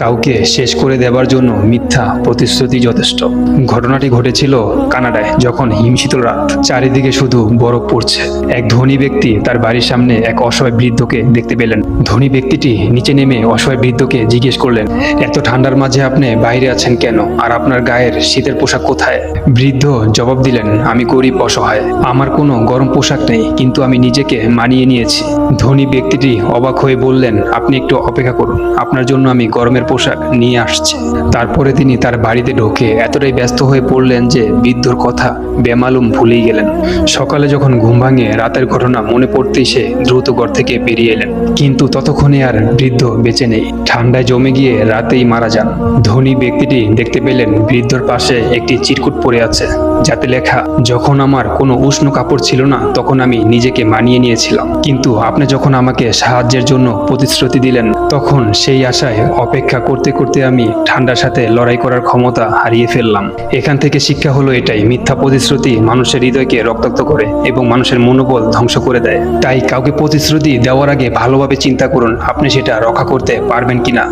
কাউকে শেষ করে দেবার জন্য মিথ্যা প্রতিশ্রুতি যথেষ্ট। ঘটনাটি ঘটেছিল কানাডায়, যখন হিমশীতল রাত। চারিদিকে শুধু বরফ পড়ছে। এক ধনী ব্যক্তি তার বাড়ির সামনে এক অসহায় বৃদ্ধকে দেখতে পেলেন। ধনী ব্যক্তিটি নিচে নেমে অসহায় বৃদ্ধকে জিজ্ঞেস করলেন, এত ঠান্ডার মাঝে আপনি বাইরে আছেন কেন? আর আপনার গায়ের শীতের পোশাক কোথায়? বৃদ্ধ জবাব দিলেন, আমি গরিব, অসহায়। আমার কোনো গরম পোশাক নেই, কিন্তু আমি নিজেকে মানিয়ে নিয়েছি। ধনী ব্যক্তিটি অবাক হয়ে বললেন, আপনি একটু অপেক্ষা করুন। আপনার জন্য আমি গরমের পোশাক নিয়ে আসছে। তারপরে তিনি তার বাড়িতে ঢোকে এতটাই ব্যস্ত হয়ে পড়লেন যে বৃদ্ধর কথা বেমালুম ভুলেই গেলেন। সকালে যখন ঘুম ভাঙে, রাতের ঘটনা মনে পড়তেই সে দ্রুত ঘর থেকে বেরিয়ে এলেন। কিন্তু ততক্ষণে আর বৃদ্ধ বেঁচে নেই। ঠান্ডায় জমে গিয়ে রাতেই মারা যান। ধনী ব্যক্তিটি দেখতে পেলেন বৃদ্ধর পাশে একটি চিরকুট পড়ে আছে, যাতে লেখা, যখন আমার কোনো উষ্ণ কাপড় ছিল না, তখন আমি নিজেকে মানিয়ে নিয়েছিলাম। কিন্তু আপনি যখন আমাকে সাহায্যের জন্য প্রতিশ্রুতি দিলেন, তখন সেই আশায় অপেক্ষা করতে করতে আমি ঠান্ডার সাথে লড়াই করার ক্ষমতা হারিয়ে ফেললাম। এখান থেকে শিক্ষা হলো এটাই, মিথ্যা প্রতিশ্রুতি মানুষের হৃদয়কে রক্তাক্ত করে এবং মানুষের মনোবল ধ্বংস করে দেয়। তাই কাউকে প্রতিশ্রুতি দেওয়ার আগে ভালোভাবে চিন্তা করুন, আপনি সেটা রক্ষা করতে পারবেন কিনা।